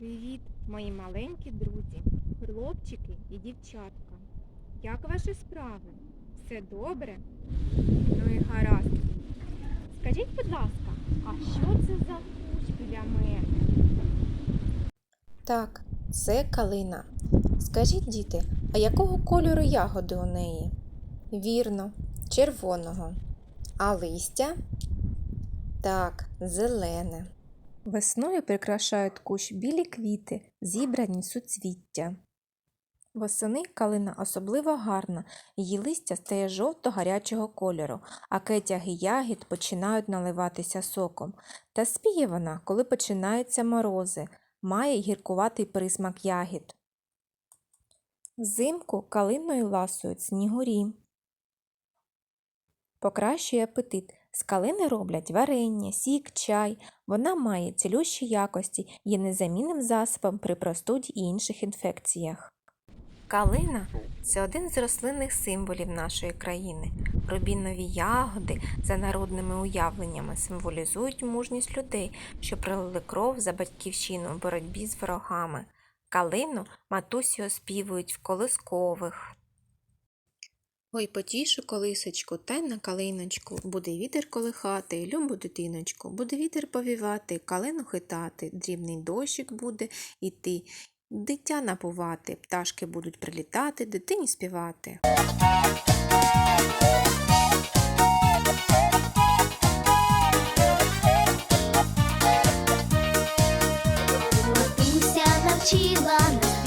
Привіт, мої маленькі друзі, хлопчики і дівчатка. Як ваші справи? Все добре? Ну і гаразд. Скажіть, будь ласка, а що це за кущ біля мене? Так, це калина. Скажіть, діти, а якого кольору ягоди у неї? Вірно, червоного. А листя? Так, зелене. Весною прикрашають кущ білі квіти, зібрані суцвіття. Восени калина особливо гарна, її листя стає жовто-гарячого кольору, а кетяги ягід починають наливатися соком. Та спіє вона, коли починаються морози, має гіркуватий присмак ягід. Взимку калиною ласують снігурі. Покращує апетит. З калини роблять варення, сік, чай. Вона має цілющі якості, є незамінним засобом при простуді і інших інфекціях. Калина це один з рослинних символів нашої країни. Рубінові ягоди за народними уявленнями символізують мужність людей, що пролили кров за батьківщину в боротьбі з ворогами. Калину матусі оспівують в колискових. Ой, потішу колисочку, та на калиночку, буде вітер колихати, любу дитиночку, буде вітер повівати, калину хитати, дрібний дощик буде іти, дитя напувати, пташки будуть прилітати, дитині співати. Матуся навчила нас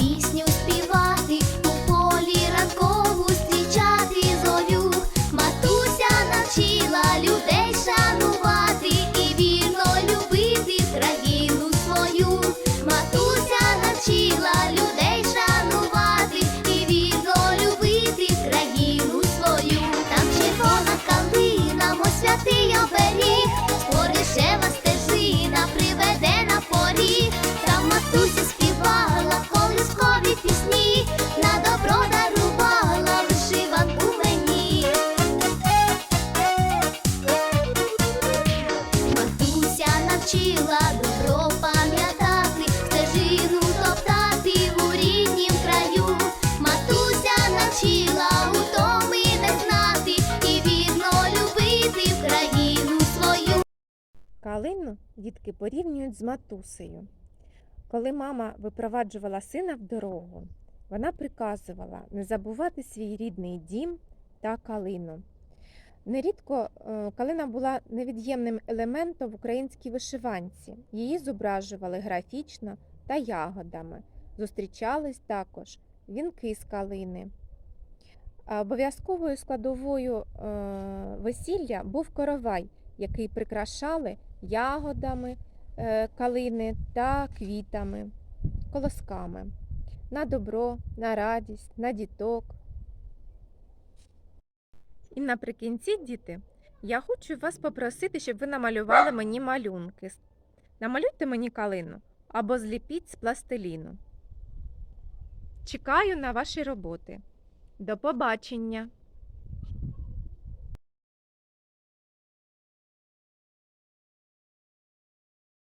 навчила добро пам'ятати, стежину топтати у ріднім краю. Матуся навчила утоми не знати і вірно любити країну свою. Калину дітки порівнюють з матусею. Коли мама випроваджувала сина в дорогу, вона приказувала не забувати свій рідний дім та калину. Нерідко е, калина була невід'ємним елементом в українській вишиванці. Її зображували графічно та ягодами. Зустрічались також вінки з калини. Обов'язковою складовою е, весілля був коровай, який прикрашали ягодами е, калини та квітами, колосками на добро, на радість, на діток. І наприкінці, діти, я хочу вас попросити, щоб ви намалювали мені малюнки. Намалюйте мені калину або зліпіть з пластиліну. Чекаю на ваші роботи. До побачення!